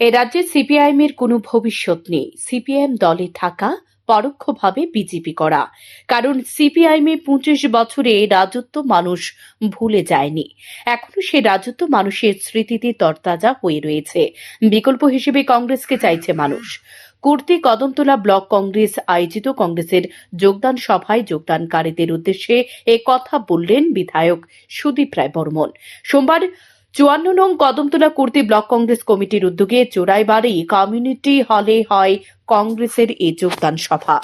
এ রাজ্যে সিপিআইএমের কোনো ভবিষ্যৎ নেই। সিপিআইএম দলে থাকা, পরোক্ষভাবে বিজেপি করা। কারণ সিপিআইএমে পঁচিশ বছরে রাজত্ব মানুষ ভুলে যায়নি। এখনও সে রাজত্ব মানুষের স্মৃতিতে তরতাজা হয়ে রয়েছে। বিকল্প হিসেবে কংগ্রেসকে চাইছে মানুষ। কুর্তি কদমতলা ব্লক কংগ্রেস আয়োজিত কংগ্রেসের যোগদান সভায় যোগদানকারীদের উদ্দেশ্যে কথা বললেন বিধায়ক সুদীপ রায় বর্মন। সোমবার চুয়ান্ন নং কদমতলা কুর্তি ব্লক কংগ্রেস কমিটির উদ্যোগে চোরাইবাড়ি কমিউনিটি হলে হয় কংগ্রেসের এই যোগদান সভা।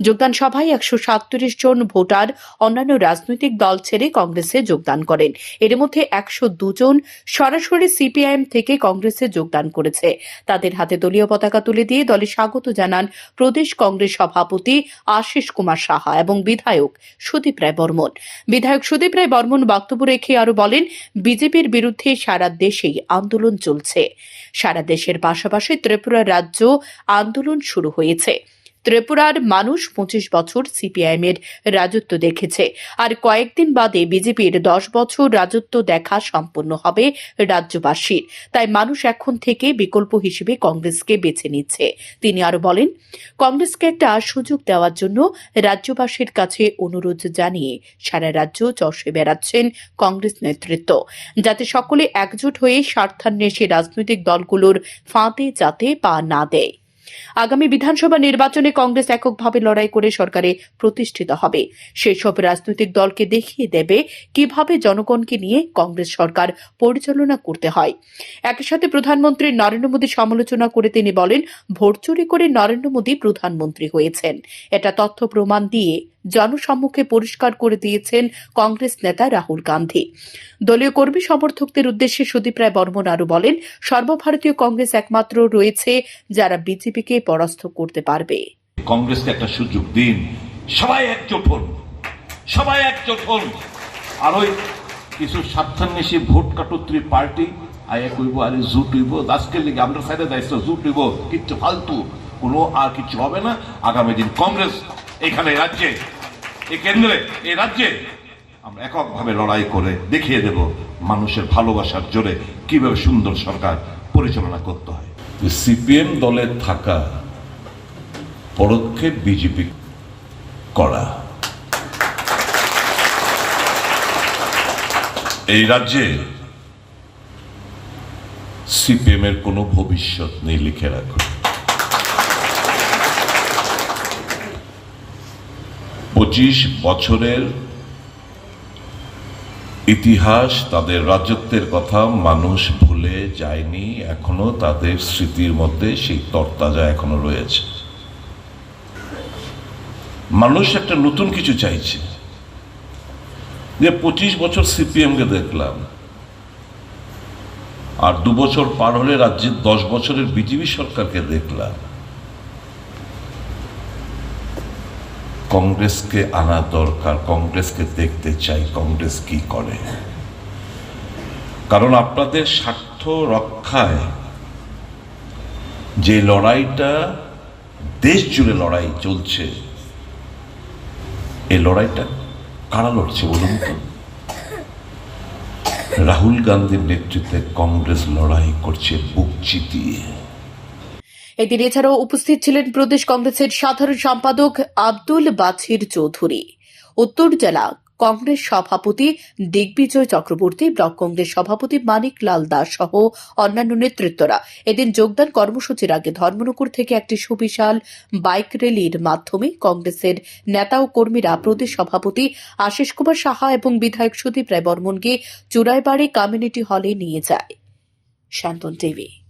যোগদান সভায় একশো সাতত্রিশ জন ভোটার অন্যান্য রাজনৈতিক দল ছেড়ে কংগ্রেসে যোগদান করেন। এর মধ্যে একশো দুজন সরাসরি সিপিআইএম থেকে কংগ্রেসে যোগদান করেছে। তাদের হাতে দলীয় পতাকা তুলে দিয়ে দলে স্বাগত জানান প্রদেশ কংগ্রেস সভাপতি আশিস কুমার সাহা এবং বিধায়ক সুদীপ রায় বর্মন। বিধায়ক সুদীপ রায় বর্মন বক্তব্য রেখে আরও বলেন, বিজেপির বিরুদ্ধে সারা দেশেই আন্দোলন চলছে। সারা দেশের পাশাপাশি ত্রিপুরা রাজ্য আন্দোলন শুরু হয়েছে। ত্রিপুরার মানুষ পঁচিশ বছর সিপিআইএম এর রাজত্ব দেখেছে। আর কয়েকদিন বাদে বিজেপির দশ বছর রাজত্ব দেখা সম্পন্ন হবে রাজ্যবাসীর। তাই মানুষ এখন থেকে বিকল্প হিসেবে কংগ্রেসকে বেছে নিচ্ছে। তিনি আরও বলেন, কংগ্রেসকে একটা সুযোগ দেওয়ার জন্য রাজ্যবাসীর কাছে অনুরোধ জানিয়ে সারা রাজ্য চষে বেড়াচ্ছেন কংগ্রেস নেতৃত্ব। যাতে সকলে একজোট হয়ে স্বার্থান্বেষী রাজনৈতিক দলগুলোর ফাঁদে যাতে পা না দেয়। আগামী বিধানসভা নির্বাচনে কংগ্রেস এককভাবে লড়াই করে সরকারে প্রতিষ্ঠিত হবে। সেসব রাজনৈতিক দলকে দেখিয়ে দেবে কীভাবে জনগণকে নিয়ে কংগ্রেস সরকার পরিচালনা করতে হয়। একই সাথে প্রধানমন্ত্রী নরেন্দ্র মোদীর সমালোচনা করে তিনি বলেন, ভোট চুরি করে নরেন্দ্র মোদী প্রধানমন্ত্রী হয়েছেন। এটা তথ্য প্রমাণ দিয়ে জনসম্মুখে পরিষ্কার করে দিয়েছেন কংগ্রেস নেতা রাহুল গান্ধী। দলীয় কর্মী সমর্থকদের উদ্দেশ্যে সুদীপ রায় বর্মন আরও বলেন, সর্বভারতীয় কংগ্রেস একমাত্র রয়েছে যারা বিজেপিকে পরাস্ত করতে পারবে। কংগ্রেসকে একটা সুযোগ দিন। সবাই একজোট হন। সবাই একজোট হন। আর ওই কিছু স্বার্থান্বেষী ভোট কাটত্রী পার্টি আয়া কইব আরে জুট হইব, আজকের লিগে আমরা সাইডে দায়িত্ব জুট হইব, কিচ্ছু ফালতু। কোনো আর কিছু হবে না। আগামী দিন কংগ্রেস এখানে রাজ্যে, এই কেন্দ্রে, এই রাজ্যে আমরা এককভাবে লড়াই করে দেখিয়ে দেব মানুষের ভালোবাসার জোরে কীভাবে সুন্দর সরকার পরিচালনা করতে হয়। সিপিএম দলে থাকা পরোক্ষে বিজেপি করা। এই রাজ্যে সিপিএম এর কোনো ভবিষ্যৎ নেই, লিখে রাখুন। পঁচিশ বছরের ইতিহাস, তাদের রাজত্বের কথা মানুষ ভুলে যায়নি, এখনও তাদের স্মৃতির মধ্যে সেই তরতাজা এখনও রয়েছে। মানুষ একটা নতুন কিছু চাইছে। যে পঁচিশ বছর সিপিএম কে দেখলাম, আর দু বছর পার হলে রাজ্যের দশ বছরের বিজেপি সরকারকে দেখলাম কংগ্রেসকে আনা দরকার, কংগ্রেসকে দেখতে চাই, কংগ্রেস কি করে? কারণ আপনাদের স্বার্থ রক্ষায় যে লড়াইটা, দেশ জুড়ে লড়াই চলছে এই লড়াইটা কারা লড়ছে বলুন তো? রাহুল গান্ধীর নেতৃত্বে কংগ্রেস লড়াই করছে বুক চিতিয়ে। এদিন এছাড়াও উপস্থিত ছিলেন প্রদেশ কংগ্রেসের সাধারণ সম্পাদক আব্দুল বাছির চৌধুরী। উত্তর জেলা কংগ্রেস সভাপতি দিগ্বিজয় চক্রবর্তী, ব্লক কংগ্রেস সভাপতি মানিক লাল দাস সহ অন্যান্য নেতৃত্বরা এদিন যোগদান কর্মসূচির আগে ধর্মনগর থেকে একটি সুবিশাল বাইক র্যালির মাধ্যমে কংগ্রেসের নেতা ও কর্মীরা প্রদেশ সভাপতি আশিস কুমার সাহা এবং বিধায়ক সুদীপ রায় বর্মনকে চুরাইবাড়ি কমিউনিটি হলে নিয়ে যায়। শান্তন টিভি।